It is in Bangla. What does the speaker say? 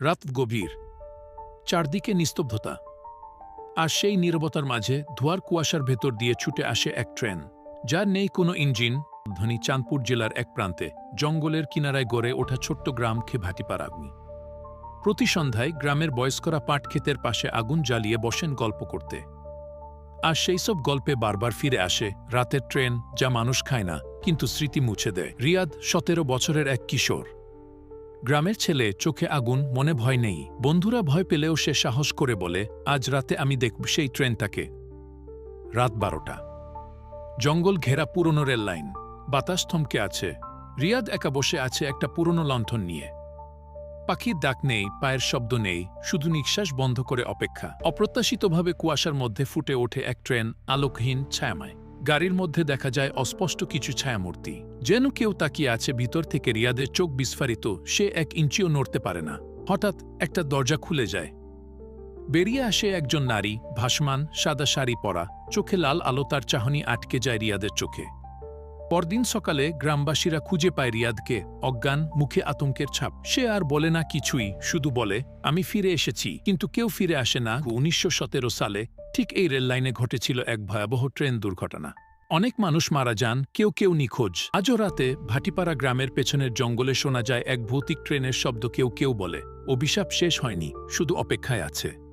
রাত গভীর, চারদিকে নিস্তব্ধতা, আর সেই নীরবতার মাঝে ধোয়ার কুয়াশার ভেতর দিয়ে ছুটে আসে এক ট্রেন, যার নেই কোনো ইঞ্জিন। ধনী চাঁদপুর জেলার এক প্রান্তে, জঙ্গলের কিনারায় গড়ে ওঠা ছোট্ট গ্রাম খেভাটিপাড়াগ্নি প্রতি সন্ধ্যায় গ্রামের বয়স্করা পাট ক্ষেতের পাশে আগুন জ্বালিয়ে বসেন গল্প করতে। আর সেই সব গল্পে বারবার ফিরে আসে রাতের ট্রেন যা মানুষ খায় না, কিন্তু স্মৃতি মুছে দেয়। রিয়াদ সতেরো বছরের এক কিশোর। গ্রামের ছেলে চোখে আগুন, মনে ভয় নেই। বন্ধুরা ভয় পেলেও সে সাহস করে বলে, আজ রাতে আমি দেখব সেই ট্রেনটাকে। রাত বারোটা। জঙ্গল ঘেরা পুরনো রেল লাইন। বাতাস থমকে আছে। রিয়াদ একা বসে আছে একটা পুরনো লণ্ঠন নিয়ে। পাখির ডাক নেই, পায়ের শব্দ নেই, শুধু নিঃশ্বাস বন্ধ করে অপেক্ষা। অপ্রত্যাশিতভাবে কুয়াশার মধ্যে ফুটে ওঠে এক ট্রেন, আলোকহীন, ছায়াময়। গাড়ির মধ্যে দেখা যায় অস্পষ্ট কিছু ছায়ামূর্তি। যেন কেউ তাকিয়ে আছে ভিতর থেকে রিয়াদের চোখ বিস্ফারিত, সে এক ইঞ্চিও নড়তে পারে না। হঠাৎ একটা দরজা খুলে যায়। বেরিয়ে আসে একজন নারী, ভাসমান, সাদা শাড়ি পরা, চোখে লাল আলো তার চাহনি আটকে যায় রিয়াদের চোখে। পরদিন সকালে গ্রামবাসীরা খুঁজে পায় রিয়াদকে। অজ্ঞান, মুখে আতঙ্কের ছাপ। সে আর বলে না কিছুই, শুধু বলে, আমি ফিরে এসেছি। কিন্তু কেউ ফিরে আসে না। উনিশশো সতেরো সালে ঠিক এই রেল লাইনে ঘটেছিল এক ভয়াবহ ট্রেন দুর্ঘটনা। অনেক মানুষ মারা যান, কেউ কেউ নিখোঁজ। আজও রাতে ভাটিপাড়া গ্রামের পেছনের জঙ্গলে শোনা যায় এক ভৌতিক ট্রেনের শব্দ কেউ কেউ বলে। অভিশাপ শেষ হয়নি, শুধু অপেক্ষায় আছে।